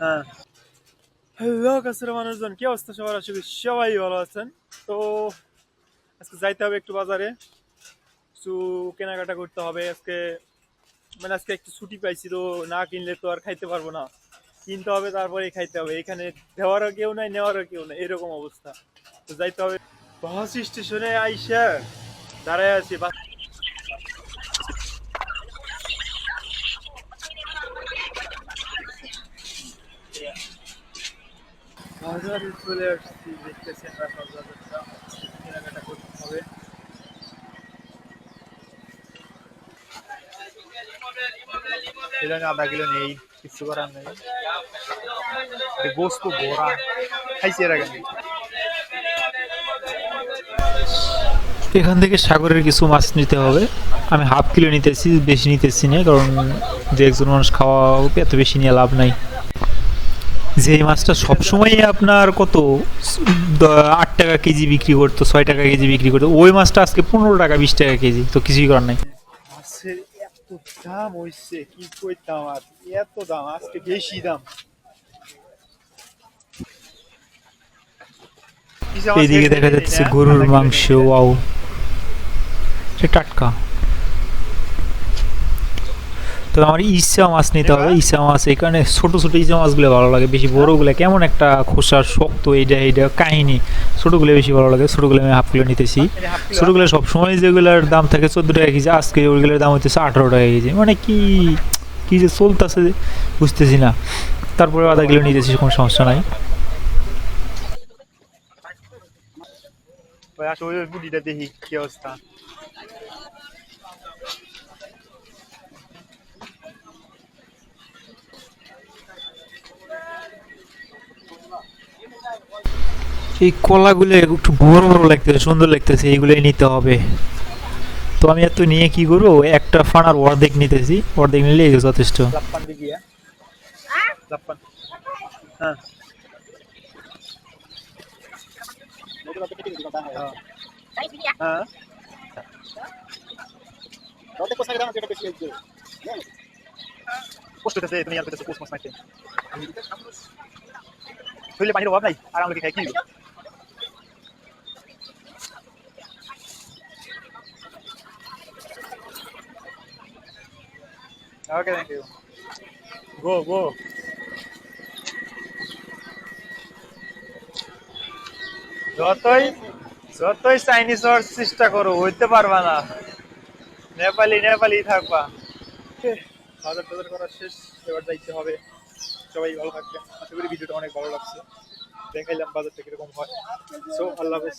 হ্যাঁ। হ্যালো কাছের মানুষজন কি অবস্থা সবার? আশা সবাই ভালো আছেন। তো আজকে যাইতে হবে একটু বাজারে। কিছু কেনাকাটা করতে হবে। আজকে মানে আজকে একটু ছুটি পাইছি তো না কিনলে তো আর খাইতে পারব না। কিনতে হবে তারপরে খাইতে হবে। এখানে দেওয়ারও কেউ নাই নেওয়ারও কেউ নাই। এরকম অবস্থা। তো যাইতে হবে বাস স্টেশনে আইসা। দাঁড়ায় আছি বাস বাজারে চলে আসছি কেনাকাটা করতে হবে। আধা কিলো নেই, কিছু করার নেই। ভরা, খাইছি এর আগে। এখান থেকে সাগরের কিছু মাছ নিতে হবে। আমি হাফ কিলো নিতেছি, বেশি নিতেছি না, কারণ যে একজন মানুষ খাওয়া এত বেশি নিয়ে লাভ নাই। যে মাছটা সবসময় আপনার কত? আট টাকা কেজি বিক্রি করতো ছয় টাকা কেজি বিক্রি করতো। ওই মাছটা আজকে পনেরো টাকা বিশ টাকা কেজি তো কিছুই করার নাই। মাছের এত দাম হইছে কি কইতাম আর? এত দাম আজকে বেশি দাম। এইদিকে দেখা যাচ্ছে গরুর মাংস ওয়াও। সে টাটকা। তো আমার ইসা মাছ নিতে হবে ইসা মাছ এখানে ছোট ছোট ইসা মাছগুলো ভালো লাগে বেশি বড়গুলো কেমন একটা খোসা শক্ত এইটা এইটা কাহিনী। ছোটগুলো বেশি ভালো লাগে ছোটগুলো আমি হাফ কিলো নিতেছি। ছোটগুলো সবসময় যেগুলোর দাম থাকে চোদ্দ টাকা কেজি আজকে ওইগুলোর দাম হচ্ছে আঠারো টাকা কেজি। মানে কি কি যে চলতেছে বুঝতেছি না। তারপরে আধা কিলো নিতেছি কোনো সমস্যা নাই। ওই আসো ওই বুড়িটা দেখি কি অবস্থা? এই কলাগুলো একটু বড় বড় লাগতেছে, সুন্দর লাগতেছে, এইগুলোই নিতে হবে। তো আমি এত নিয়ে কি করব? একটা ফানার অর্ধেক নিতেছি, অর্ধেক নিলে যথেষ্ট। হ্যাঁ। হইলে পানির অভাব নাই আর আমাকে খাই কি হইল? Okay, thank you. Go, go. যতই যতই চাইনিজ হওয়ার চেষ্টা করো হইতে পারবা না নেপালি নেপালি থাকবা বাজার টাজার করা শেষ এবার যাইতে হবে সবাই ভালো থাকবেন। আশা করি ভিডিওটা অনেক ভালো লাগছে। দেখাইলাম বাজার থেকে এরকম হয়। সো আল্লাহ হাফেজ।